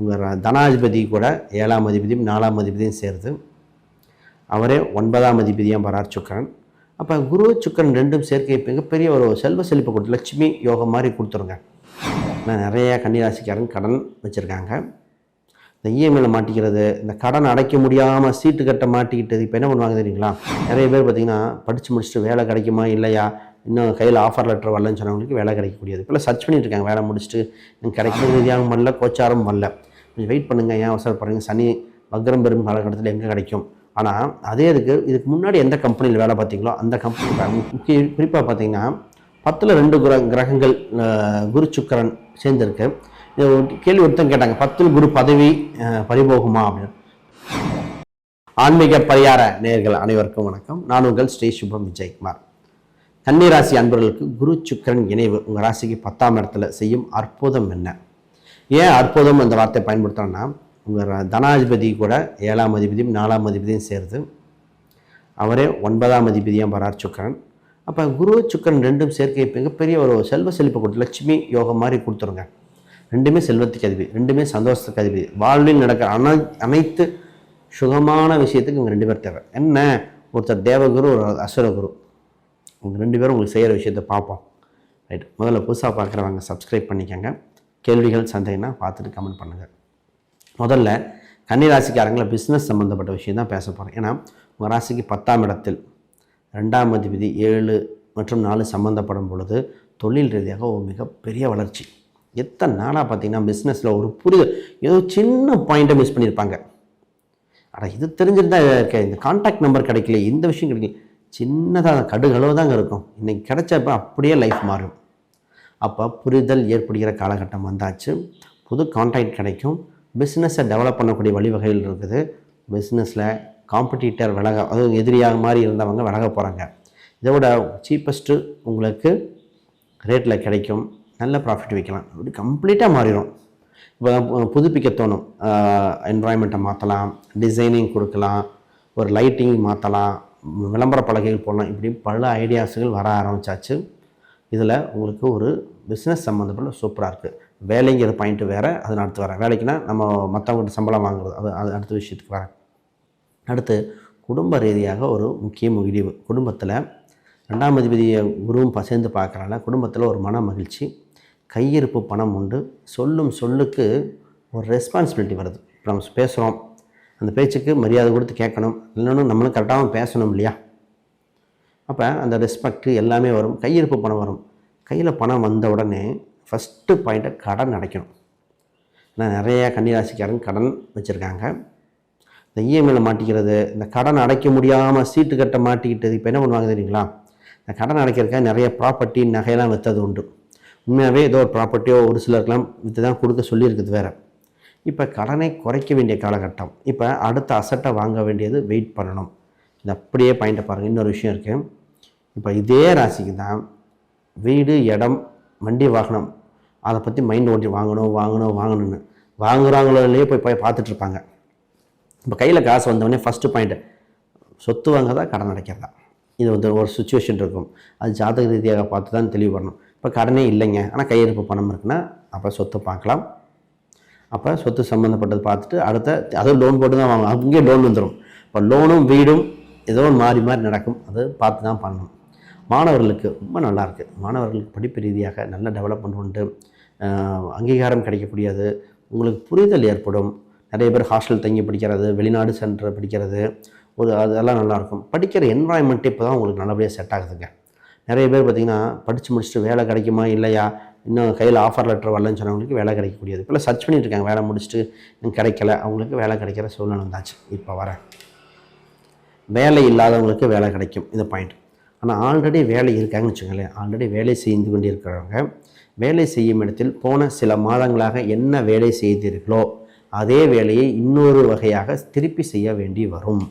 உங்கள் தனாதிபதி கூட ஏழாம் அதிபதியும் நாலாம் அதிபதியும் சேர்த்து அவரே ஒன்பதாம் அதிபதியாக வரார் சுக்கரன். அப்போ குரு சுக்கரன் ரெண்டும் சேர்க்கை மிகப்பெரிய ஒரு செல்வ செழிப்பு கொடுத்து லட்சுமி யோகம் மாதிரி கொடுத்துருங்க. நான் நிறைய கன்னிராசிக்காரன் கடன் வச்சுருக்காங்க. இந்த இஎம்ஐயில் மாட்டிக்கிறது இந்த கடன் அடைக்க முடியாமல் சீட்டு கட்ட மாட்டிக்கிட்டது இப்போ என்ன பண்ணுவாங்க தெரியுங்களா? நிறைய பேர் பார்த்திங்கன்னா படித்து முடிச்சுட்டு வேலை கிடைக்குமா இல்லையா? இன்னும் கையில் ஆஃபர் லெட்டர் வரலன்னு சொன்னவங்களுக்கு வேலை கிடைக்கக்கூடியது. இப்போல்லாம் சர்ச் பண்ணிட்டு இருக்காங்க. வேலை முடிச்சுட்டு கிடைக்கிறது கிடைக்கிற ரீதியாகவும் பண்ணல கோச்சாரம் பண்ணல கொஞ்சம் வெயிட் பண்ணுங்கள் ஏன் அவசரப்படுறீங்க? சனி வக்ரம் பெரும் காலகட்டத்தில் எங்கே கிடைக்கும்? ஆனால் அதே இதுக்கு இதுக்கு முன்னாடி எந்த கம்பெனியில் வேலை பார்த்தீங்களோ அந்த கம்பெனி முக்கிய குறிப்பாக பார்த்தீங்கன்னா பத்தில் ரெண்டு கிர கிரகங்கள் குரு சுக்கரன் சேர்ந்துருக்கு. கேள்வி ஒருத்தன் கேட்டாங்க பத்தில் குரு பதவி பறிபோகுமா அப்படின்னு? ஆன்மீக பரிகார நேர்கள் அனைவருக்கும் வணக்கம். நான் உங்கள் ஸ்ரீ சுபம் விஜயகுமார். கன்னிராசி அன்பர்களுக்கு குரு சுக்கிரன் இணைவு உங்கள் ராசிக்கு பத்தாம் இடத்துல செய்யும் அற்புதம் என்ன? ஏன் அற்புதம் அந்த வார்த்தை பயன்படுத்துகிறோன்னா உங்கள் தனாதிபதி கூட ஏழாம் அதிபதியும் நாலாம் அதிபதியும் சேர்த்து அவரே ஒன்பதாம் அதிபதியாக வரார் சுக்கரன். அப்போ குரு சுக்கரன் ரெண்டும் சேர்க்கை மிகப்பெரிய ஒரு செல்வ செழிப்பு கொடுத்து லட்சுமி யோகம் மாதிரி கொடுத்துருங்க. ரெண்டுமே செல்வத்துக்கு அதிபதி ரெண்டுமே சந்தோஷத்துக்கு அதிபதி. வாழ்வில் நடக்கிற அனை அனைத்து சுகமான விஷயத்துக்கு இவங்க ரெண்டு பேர் தேவை. என்ன? ஒருத்தர் தேவகுரு ஒரு அசுரகுரு. இவங்க ரெண்டு பேரும் உங்களுக்கு செய்கிற விஷயத்தை பார்ப்போம். ரைட் முதல்ல புதுசாக பார்க்குறவங்க சப்ஸ்கிரைப் பண்ணிக்கோங்க. கேள்விகள் சந்தேகம்னா பார்த்துட்டு கமெண்ட் பண்ணுங்கள் முதல்ல கன்னிராசிக்காரங்கள பிஸ்னஸ் சம்மந்தப்பட்ட விஷயம் தான் பேச போகிறேன் ஏன்னா உங்கள் ராசிக்கு பத்தாம் இடத்தில் ரெண்டாம் அதிபதி ஏழு மற்றும் நாலு சம்மந்தப்படும் பொழுது தொழில் ரீதியாக ஒரு மிகப்பெரிய வளர்ச்சி. எத்தனை நாளாக பார்த்தீங்கன்னா பிஸ்னஸில் ஒரு புரிதல் ஏதோ சின்ன பாயிண்ட்டை மிஸ் பண்ணியிருப்பாங்க. ஆனால் இது தெரிஞ்சிருந்தா இருக்க இந்த காண்டாக்ட் நம்பர் கிடைக்கல இந்த விஷயம் கிடைக்கல சின்னதாக கடுகளவு தாங்க இருக்கும் இன்றைக்கி கிடைச்சப்ப அப்படியே லைஃப் மாறும். அப்போ புரிதல் ஏற்படுகிற காலகட்டம் வந்தாச்சு. புது கான்டாக்ட் கிடைக்கும். பிஸ்னஸை டெவலப் பண்ணக்கூடிய வழிவகைகள் இருக்குது. பிஸ்னஸில் காம்படிட்டர் விலக அதுவும் எதிரியாக மாதிரி இருந்தவங்க விலக போகிறாங்க இதோட சீப்பஸ்ட்டு உங்களுக்கு ரேட்டில் கிடைக்கும். நல்ல ப்ராஃபிட் வைக்கலாம். அப்படி கம்ப்ளீட்டாக மாறிடும் இப்போ புதுப்பிக்க தோணும். என்வாயன்மெண்ட்டை மாற்றலாம் டிசைனிங் கொடுக்கலாம். ஒரு லைட்டிங் மாற்றலாம் விளம்பர பலகைகள் போடலாம். இப்படி பல ஐடியாஸுகள் வர ஆரம்பிச்சாச்சு. இதில் உங்களுக்கு ஒரு பிஸ்னஸ் சம்மந்தப்பட்ட சூப்பராக இருக்குது வேலைங்கிற பாயிண்ட்டு வேறு அது நான் அடுத்து வரேன். வேலைக்குன்னா நம்ம மற்றவங்கள்ட்ட சம்பளம் வாங்குறது அது அது அடுத்த விஷயத்துக்கு வரேன். அடுத்து குடும்ப ரீதியாக ஒரு முக்கிய முடிவு. குடும்பத்தில் ரெண்டாம் அதிபதியை குருவும் பசேர்ந்து சேர்ந்து பார்க்குறனால குடும்பத்தில் ஒரு மன மகிழ்ச்சி கையிருப்பு பணம் உண்டு. சொல்லும் சொல்லுக்கு ஒரு ரெஸ்பான்சிபிலிட்டி வருது. இப்போ நம்ம பேசுகிறோம் அந்த பேச்சுக்கு மரியாதை கொடுத்து கேட்கணும். இல்லைன்னு நம்மளும் கரெக்டாகவும் பேசணும் இல்லையா? அப்போ அந்த ரெஸ்பெக்ட்டு எல்லாமே வரும். கையிருப்பு பணம் வரும். கையில் பணம் வந்த உடனே ஃபஸ்ட்டு பாயிண்ட்டை கடன் அடைக்கணும். ஏன்னா நிறையா கன்னிராசிக்காரன் கடன் வச்சுருக்காங்க. இந்த இஎம்ஐயில் மாட்டிக்கிறது இந்த கடன் அடைக்க முடியாமல் சீட்டு கட்ட மாட்டிக்கிட்டது இப்போ என்ன பண்ணுவாங்க தெரியுங்களா? இந்த கடன் அடைக்கிறதுக்காக நிறைய ப்ராப்பர்ட்டி நகையெல்லாம் விற்றது உண்டு. உண்மையாகவே ஏதோ ஒரு ப்ராப்பர்ட்டியோ ஒரு சிலருக்கெல்லாம் விற்று தான் கொடுக்க சொல்லியிருக்குது வேறு. இப்போ கடனை குறைக்க வேண்டிய காலகட்டம். இப்போ அடுத்த அசட்டை வாங்க வேண்டியது வெயிட் பண்ணணும். இது அப்படியே பாயிண்ட்டை பாருங்கள் இன்னொரு விஷயம் இருக்குது இப்போ இதே ராசிக்கு தான் வீடு இடம் வண்டி வாகனம் அதை பற்றி மைண்ட் ஓட்டி வாங்கணும் வாங்கணும் வாங்கணும்னு வாங்குறாங்களோலேயே போய் போய் பார்த்துட்ருப்பாங்க. இப்போ கையில் காசு வந்தவொடனே ஃபஸ்ட்டு பாயிண்ட்டு சொத்து வாங்குறதா கடன் அடைக்கிறதா? இது வந்து ஒரு சுச்சுவேஷன் இருக்கும். அது ஜாதக ரீதியாக பார்த்து தான் தெளிவு வரணும் இப்போ கடனே இல்லைங்க. ஆனால் கையிருப்பு பணம் இருக்குன்னா அப்போ சொத்து பார்க்கலாம். அப்போ சொத்து சம்மந்தப்பட்டது பார்த்துட்டு அடுத்த அதுவும் லோன் போட்டு தான் வாங்கணும். அங்கேயே லோன் வந்துடும் இப்போ லோனும் வீடும் ஏதோ மாறி மாறி நடக்கும். அது பார்த்து தான் பண்ணணும். மாணவர்களுக்கு ரொம்ப நல்லாயிருக்கு. மாணவர்களுக்கு படிப்பு ரீதியாக நல்ல டெவலப்மெண்ட் உண்டு. அங்கீகாரம் கிடைக்கக்கூடியது. உங்களுக்கு புரிதல் ஏற்படும். நிறைய பேர் ஹாஸ்டல் தங்கி படிக்கிறது வெளிநாடு சென்று படிக்கிறது. ஒரு அதெல்லாம் நல்லாயிருக்கும். படிக்கிற என்வாயன்மெண்ட்டு இப்போ தான் உங்களுக்கு நல்லபடியாக செட் ஆகுதுங்க. நிறைய பேர் பார்த்திங்கன்னா படித்து முடிச்சுட்டு வேலை கிடைக்குமா இல்லையா? இன்னும் கையில் ஆஃபர் லெட்டர் வரலன்னு சொன்னவங்களுக்கு வேலை கிடைக்கக்கூடியது. இப்போல்லாம் சர்ச் பண்ணிட்டு இருக்காங்க. வேலை முடிச்சுட்டு இன்னும் கிடைக்கல. அவங்களுக்கு வேலை கிடைக்கிற சூழ்நிலை வந்தாச்சு. இப்போ வரேன். வேலை இல்லாதவங்களுக்கு வேலை கிடைக்கும். இந்த பாயிண்ட் ஆனால் ஆல்ரெடி வேலை இருக்காங்கன்னு வச்சுக்கோங்களேன். ஆல்ரெடி வேலை செய்து கொண்டிருக்கிறவங்க வேலை செய்யும் இடத்தில் போன சில மாதங்களாக என்ன வேலை செய்தீர்களோ அதே வேலையை இன்னொரு வகையாக திருப்பி செய்ய வேண்டி வரும்.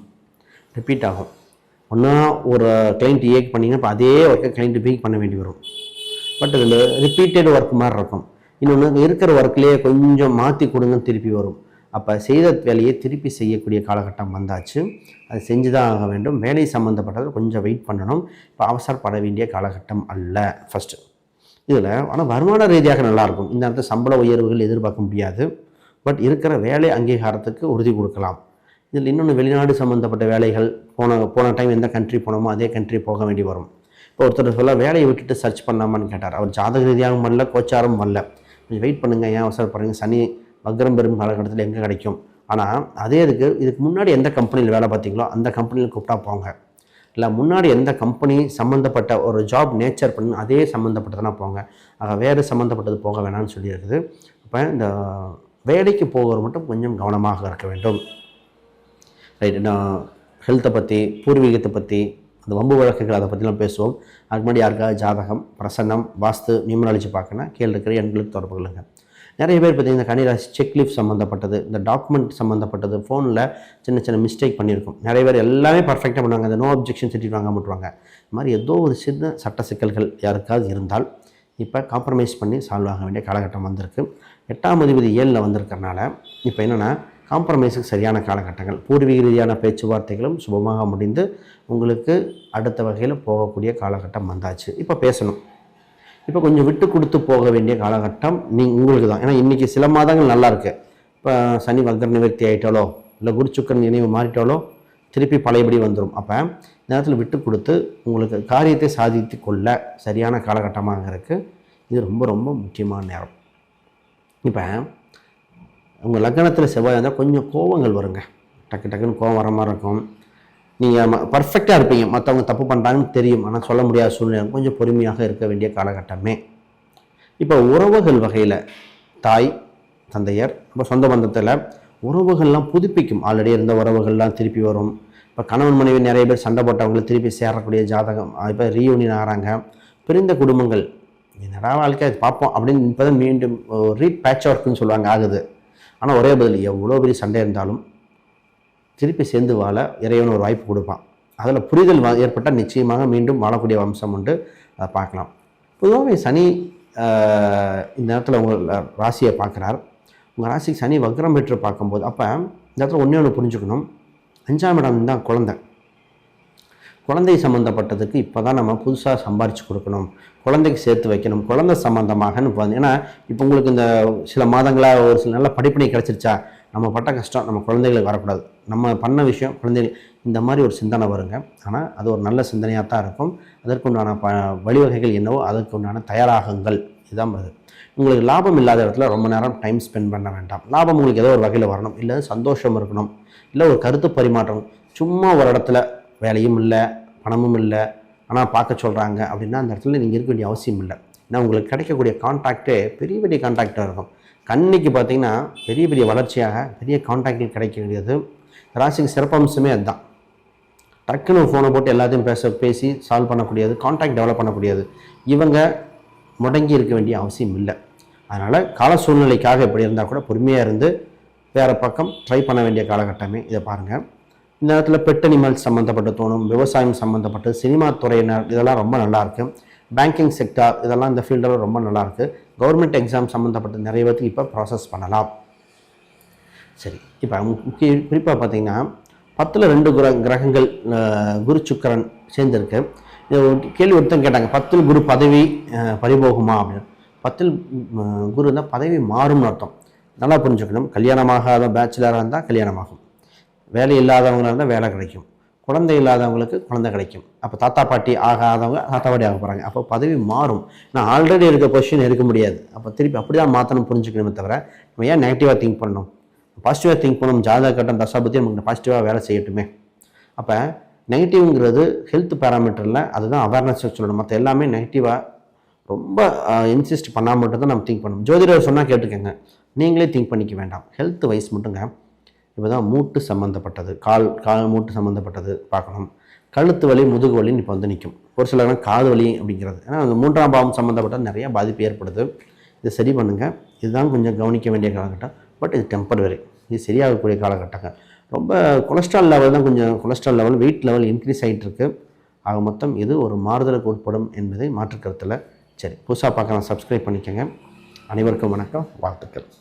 ரிப்பீட் ஆகும். ஒன்றா ஒரு கிளைண்ட் ஏக் பண்ணிங்கன்னா இப்போ அதே ஒர்க்கை கிளைண்ட் பி பண்ண வேண்டி வரும். பட் இதில் ரிப்பீட்டட் ஒர்க் மாதிரி இருக்கும். இன்னொன்று இருக்கிற ஒர்க்லேயே கொஞ்சம் மாற்றி கொடுங்கன்னு திருப்பி வரும். அப்போ செய்த வேலையை திருப்பி செய்யக்கூடிய காலகட்டம் வந்தாச்சு. அது செஞ்சு தான் ஆக வேண்டும். வேலை சம்மந்தப்பட்டது கொஞ்சம் வெயிட் பண்ணணும். இப்போ அவசரப்பட வேண்டிய காலகட்டம் அல்ல. ஃபஸ்ட்டு இதில் ஆனால் வருமான ரீதியாக நல்லாயிருக்கும். இந்த நேரத்தில் சம்பள உயர்வுகள் எதிர்பார்க்க முடியாது. பட் இருக்கிற வேலை அங்கீகாரத்துக்கு உறுதி கொடுக்கலாம். இதில் இன்னொன்று வெளிநாடு சம்மந்தப்பட்ட வேலைகள். போன போன டைம் எந்த கண்ட்ரி போனோமோ அதே கண்ட்ரி போக வேண்டி வரும். இப்போ ஒருத்தர் சொல்ல வேலையை விட்டுட்டு சர்ச் பண்ணாமான்னு கேட்டார். அவர் ஜாதக ரீதியாகவும் வரல கோச்சாரும் வரல. கொஞ்சம் வெயிட் பண்ணுங்கள் ஏன் அவசரப்படுறீங்க? சனி வக்ரம் பெரும் காலகட்டத்தில் எங்கே கிடைக்கும்? ஆனால் அதே இதுக்கு இதுக்கு முன்னாடி எந்த கம்பெனியில் வேலை பார்த்தீங்களோ அந்த கம்பெனியில் கூப்பிட்டா போங்க. இல்லை முன்னாடி எந்த கம்பெனி சம்மந்தப்பட்ட ஒரு ஜாப் நேச்சர் பண்ணி அதே சம்மந்தப்பட்டதுனா போங்க. ஆக வேறு சம்மந்தப்பட்டது போக வேணாம்னு சொல்லியிருக்குது. அப்போ இந்த வேலைக்கு போகிறவர் மட்டும் கொஞ்சம் கவனமாக இருக்க வேண்டும். ரைட் நான் ஹெல்த்தை பற்றி பூர்வீகத்தை பற்றி அந்த வம்பு வழக்குகள் அதை பற்றிலாம் பேசுவோம். அதுக்கு முன்னாடி யாருக்காவது ஜாதகம் பிரசன்னம் வாஸ்து நியூமராலஜி பார்க்கணும் கீழே இருக்கிற எண்களுக்கு தொடர்பு கொள்ளுங்கள் நிறைய பேர் பார்த்தீங்கன்னா இந்த கன்னிராசி செக்லிஃப் சம்மந்தப்பட்டது இந்த டாக்குமெண்ட் சம்மந்தப்பட்டது ஃபோனில் சின்ன சின்ன மிஸ்டேக் பண்ணியிருக்கும். நிறைய பேர் எல்லாமே பர்ஃபெக்டாக பண்ணுவாங்க. அந்த நோ அப்ஜெக்ஷன் சர்டிஃபிகேட் வாங்க மாட்டுவாங்க. இது மாதிரி ஏதோ ஒரு சின்ன சட்ட சிக்கல்கள் யாருக்காவது இருந்தால் இப்போ காம்ப்ரமைஸ் பண்ணி சால்வ் ஆக வேண்டிய காலகட்டம் வந்திருக்கு. எட்டாம் அதிபதி ஏழில் வந்திருக்கறனால இப்போ என்னென்னா காம்ப்ரமைஸுக்கு சரியான காலகட்டங்கள் பூர்வீக ரீதியான பேச்சுவார்த்தைகளும் சுபமாக முடிந்து உங்களுக்கு அடுத்த வகையில் போகக்கூடிய காலகட்டம் வந்தாச்சு. இப்போ பேசணும். இப்போ கொஞ்சம் விட்டு கொடுத்து போக வேண்டிய காலகட்டம் நீ உங்களுக்கு தான் ஏன்னா இன்றைக்கி சில மாதங்கள் நல்லா இருக்கு இப்போ சனி வக்கர நிவர்த்தி ஆகிட்டாலோ இல்லை குருச்சுக்கன் நினைவு மாறிட்டாலோ திருப்பி பழையபடி வந்துடும் அப்போ நேரத்தில் விட்டு கொடுத்து உங்களுக்கு காரியத்தை சாதித்து கொள்ள சரியான காலகட்டமாக இருக்குது இது ரொம்ப ரொம்ப முக்கியமான நேரம். இப்போ உங்கள் லக்னத்தில் செவ்வாய் இருந்தால் கொஞ்சம் கோவங்கள் வருங்க. டக்கு டக்குன்னு கோவம் வர மாதிரி இருக்கும். நீங்கள் பர்ஃபெக்டாக இருப்பீங்க. மற்றவங்க தப்பு பண்ணுறாங்கன்னு தெரியும். ஆனால் சொல்ல முடியாத சூழ்நிலை. கொஞ்சம் பொறுமையாக இருக்க வேண்டிய காலகட்டமே. இப்போ உறவுகள் வகையில் தாய் தந்தையர் இப்போ சொந்த பந்தத்தில் உறவுகள்லாம் புதுப்பிக்கும். ஆல்ரெடி இருந்த உறவுகள்லாம் திருப்பி வரும். இப்போ கணவன் மனைவி நிறைய பேர் சண்டை போட்டவங்களை திருப்பி சேரக்கூடிய ஜாதகம் இப்போ ரீயூனியன் ஆகிறாங்க. பிரிந்த குடும்பங்கள். என்னடா வாழ்க்கை பார்ப்போம் அப்படின்னு இப்போ தான் மீண்டும் ரீ பேட்ச் ஒர்க்குன்னு சொல்லுவாங்க ஆகுது. ஆனால் ஒரே பதில் எவ்வளோ பெரிய சண்டை இருந்தாலும் திருப்பி சேர்ந்து வாழ இறைவன் ஒரு வாய்ப்பு கொடுப்பான். அதில் புரிதல் வா- ஏற்பட்டால் நிச்சயமாக மீண்டும் வாழக்கூடிய வம்சம் உண்டு. அதை பார்க்கலாம். பொதுவாகவே சனி இந்த நேரத்தில் உங்கள் ராசியை பார்க்குறார். உங்கள் ராசிக்கு சனி வக்ரம் பெற்று பார்க்கும்போது அப்போ இந்த இடத்துல ஒன்றே ஒன்று புரிஞ்சுக்கணும். அஞ்சாம் இடம் தான் குழந்தை. குழந்தை சம்மந்தப்பட்டதுக்கு இப்போ தான் நம்ம புதுசாக சம்பாரித்து கொடுக்கணும். குழந்தைக்கு சேர்த்து வைக்கணும். குழந்தை சம்மந்தமாகன்னு இப்போ ஏன்னா இப்போ உங்களுக்கு இந்த சில மாதங்களாக ஒரு சில நல்ல படிப்பினை கிடச்சிருச்சா நம்ம பட்ட கஷ்டம் நம்ம குழந்தைகளுக்கு வரக்கூடாது. நம்ம பண்ண விஷயம் குழந்தைகள் இந்த மாதிரி ஒரு சிந்தனை வருங்க. ஆனால் அது ஒரு நல்ல சிந்தனையாக தான் இருக்கும். அதற்குண்டான ப வழிவகைகள் என்னவோ அதற்குண்டான தயாராகுங்கள். இதுதான் வருது உங்களுக்கு லாபம் இல்லாத இடத்துல ரொம்ப நேரம் டைம் ஸ்பெண்ட் பண்ண வேண்டாம். லாபம் உங்களுக்கு ஏதோ ஒரு வகையில் வரணும். இல்லை சந்தோஷம் இருக்கணும். இல்லை ஒரு கருத்து பரிமாற்றம். சும்மா ஒரு இடத்துல வேலையும் இல்லை பணமும் இல்லை ஆனால் பார்க்க சொல்கிறாங்க அப்படின்னா அந்த இடத்துல நீங்கள் இருக்க வேண்டிய அவசியம் இல்லை. ஏன்னா உங்களுக்கு கிடைக்கக்கூடிய கான்டாக்டே பெரிய பெரிய கான்டாக்டாக இருக்கும். கண்ணிக்கு பார்த்தீங்கன்னா பெரிய பெரிய வளர்ச்சியாக பெரிய கான்டாக்டில் வேண்டியது. ராசிக்கு சிறப்பம்சமே அதுதான். டக்குன்னு ஃபோனை போட்டு எல்லாத்தையும் பேச பேசி சால்வ் பண்ணக்கூடியது கான்டாக்ட் டெவலப் பண்ணக்கூடியது. இவங்க முடங்கி இருக்க வேண்டிய அவசியம் இல்லை. அதனால் கால சூழ்நிலைக்காக இப்படி இருந்தால் கூட பொறுமையாக இருந்து வேறு பக்கம் ட்ரை பண்ண வேண்டிய காலகட்டமே இதை பாருங்கள் இந்த நேரத்தில் பெட் அனிமல்ஸ் சம்மந்தப்பட்ட தோணும் விவசாயம் சம்மந்தப்பட்டு சினிமா துறையினர் இதெல்லாம் ரொம்ப நல்லாயிருக்கு பேங்கிங் செக்டார் இதெல்லாம் இந்த ஃபீல்டில் ரொம்ப நல்லாயிருக்கு கவர்மெண்ட் எக்ஸாம் சம்மந்தப்பட்ட நிறைய பேர்த்துக்கு இப்போ ப்ராசஸ் பண்ணலாம். சரி இப்போ முக்கிய குறிப்பாக பார்த்தீங்கன்னா பத்தில் ரெண்டு கிர கிரகங்கள் குரு சுக்கிரன் சேர்ந்துருக்கு. இது கேள்வி ஒருத்தன் கேட்டாங்க பத்தில் குரு பதவி பறிபோகுமா அப்படின்னு. பத்தில் குரு இருந்தால் பதவி மாறும்னு அர்த்தம். நல்லா புரிஞ்சுக்கணும். கல்யாணமாகாத பேச்சுலராக இருந்தால் கல்யாணமாகும். வேலை இல்லாதவங்களாக இருந்தால் வேலை கிடைக்கும். குழந்தை இல்லாதவங்களுக்கு குழந்தை கிடைக்கும். அப்போ தாத்தா பாட்டி ஆகாதவங்க தாத்தா பாட்டி ஆக போகிறாங்க அப்போ பதவி மாறும். நான் ஆல்ரெடி இருக்க பொசிஷன் இருக்க முடியாது. அப்போ திருப்பி அப்படி தான் மாற்றணும் புரிஞ்சுக்கணுமே தவிர நம்ம ஏன் நெகட்டிவாக திங்க் பண்ணணும்? பாசிட்டிவாக திங்க் பண்ணணும் ஜாதக கட்டம் தசாபத்தி நமக்கு பாசிட்டிவாக வேலை செய்யட்டுமே. அப்போ நெகட்டிவ்ங்கிறது ஹெல்த் பேராமீட்டரில் அதுதான் அவேர்னஸ் சொல்லணும். மற்ற எல்லாமே நெகட்டிவாக ரொம்ப இன்சிஸ்ட் பண்ணால் மட்டும்தான் நம்ம திங்க் பண்ணணும். ஜோதிடர் சொன்னால் கேட்டுக்கோங்க. நீங்களே திங்க் பண்ணிக்க வேண்டாம். ஹெல்த் வைஸ் மட்டுங்க. இப்போ தான் மூட்டு சம்மந்தப்பட்டது கால் கால் மூட்டு சம்மந்தப்பட்டது பார்க்கணும். கழுத்து வலி முதுகு வலின்னு இப்போ வந்து நிற்கும் ஒரு சில காது வலி அப்படிங்கிறது. ஏன்னா அந்த மூன்றாம் பாவம் சம்மந்தப்பட்ட நிறையா பாதிப்பு ஏற்படுது. இதை சரி பண்ணுங்கள் இதுதான் கொஞ்சம் கவனிக்க வேண்டிய காலகட்டம். பட் இது டெம்பரவரி இது சரியாகக்கூடிய காலகட்டங்கள் ரொம்ப கொலஸ்ட்ரால் லெவல் தான் கொஞ்சம் cholesterol level weight level increase ஆகிட்டு இருக்குது ஆக மொத்தம் இது ஒரு மாறுதலுக்கு உட்படும் என்பதை மாற்றுக்கருத்தில் சரி. புதுசாக பார்க்கலாம். சப்ஸ்கிரைப் பண்ணிக்கோங்க. அனைவருக்கும் வணக்கம். வாழ்த்துக்கள்.